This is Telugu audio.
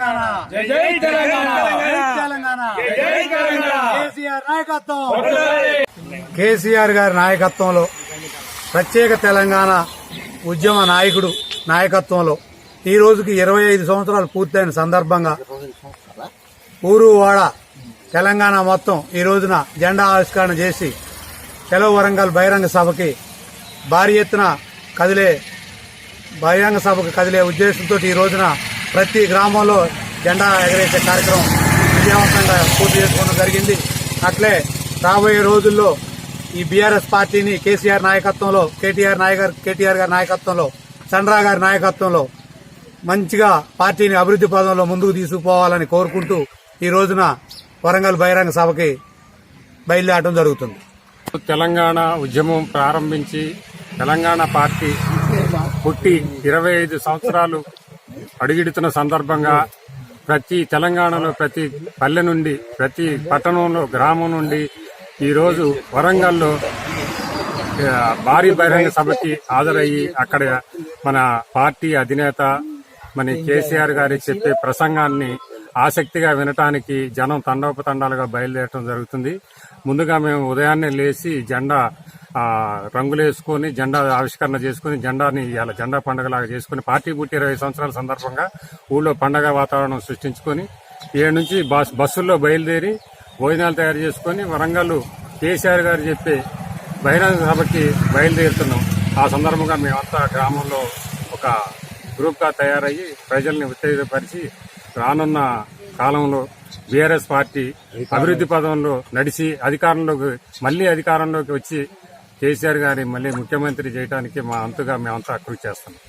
తెలంగాణ. జై జై తెలంగాణ. జై తెలంగాణ. జై తెలంగాణ. కేసీఆర్ నాయకత్వం. కేసీఆర్ గారి నాయకత్వంలో ప్రత్యేక తెలంగాణ ఉద్యమ నాయకుడు నాయకత్వంలో ఈ రోజుకి ఇరవై ఐదు సంవత్సరాలు పూర్తయిన సందర్భంగా ఊరు వాడ తెలంగాణ మొత్తం ఈ రోజున జెండా ఆవిష్కరణ చేసి చెలో వరంగల్ బహిరంగ సభకి భారీ ఎత్తున కదిలే బహిరంగ సభకు కదిలే ఉద్దేశంతో ఈ రోజున ప్రతి గ్రామంలో జెండా ఎగరేసే కార్యక్రమం విజయవంతంగా పూర్తి చేసుకోవడం జరిగింది. అట్లే రాబోయే రోజుల్లో ఈ బీఆర్ఎస్ పార్టీని కేసీఆర్ నాయకత్వంలో కేటీఆర్ నాయకర్ కేటీఆర్ గారి నాయకత్వంలో చంద్రా గారి నాయకత్వంలో మంచిగా పార్టీని అభివృద్ధి పదంలో ముందుకు తీసుకుపోవాలని కోరుకుంటూ ఈ రోజున వరంగల్ బహిరంగ సభకి బయలుదేరడం జరుగుతుంది. తెలంగాణ ఉద్యమం ప్రారంభించి తెలంగాణ పార్టీ పుట్టి ఇరవై ఐదు సంవత్సరాలు అడుగిడుతున్న సందర్భంగా ప్రతి తెలంగాణలో ప్రతి పల్లె నుండి ప్రతి పట్టణంలో గ్రామం నుండి ఈరోజు వరంగల్లో భారీ బహిరంగ సభకి హాజరయ్యి అక్కడ మన పార్టీ అధినేత మన కేసీఆర్ గారి చెప్పే ప్రసంగాన్ని ఆసక్తిగా వినటానికి జనం తండోపతండాలుగా బయలుదేరడం జరుగుతుంది. ముందుగా మేము ఉదయాన్నే లేచి జెండా రంగులు వేసుకొని జెండా ఆవిష్కరణ చేసుకుని జెండాని ఇవాళ జెండా పండుగలాగా చేసుకుని పార్టీ పుట్టి ఇరవై సంవత్సరాల సందర్భంగా ఊళ్ళో పండగ వాతావరణం సృష్టించుకొని ఏడు నుంచి బస్ బస్సుల్లో బయలుదేరి భోజనాలు తయారు చేసుకొని వరంగల్ కేసీఆర్ గారు చెప్పే బహిరంగ సభకి బయలుదేరుతున్నాం. ఆ సందర్భంగా మేమంతా గ్రామంలో ఒక గ్రూప్గా తయారయ్యి ప్రజల్ని ఉత్తేజపరిచి రానున్న కాలంలో బీఆర్ఎస్ పార్టీ అభివృద్ధి పదంలో నడిచి అధికారంలోకి మళ్ళీ అధికారంలోకి వచ్చి కేసీఆర్ గారి మళ్ళీ ముఖ్యమంత్రి చేయడానికి మా అంతుగా మేమంతా కృషి చేస్తున్నాం.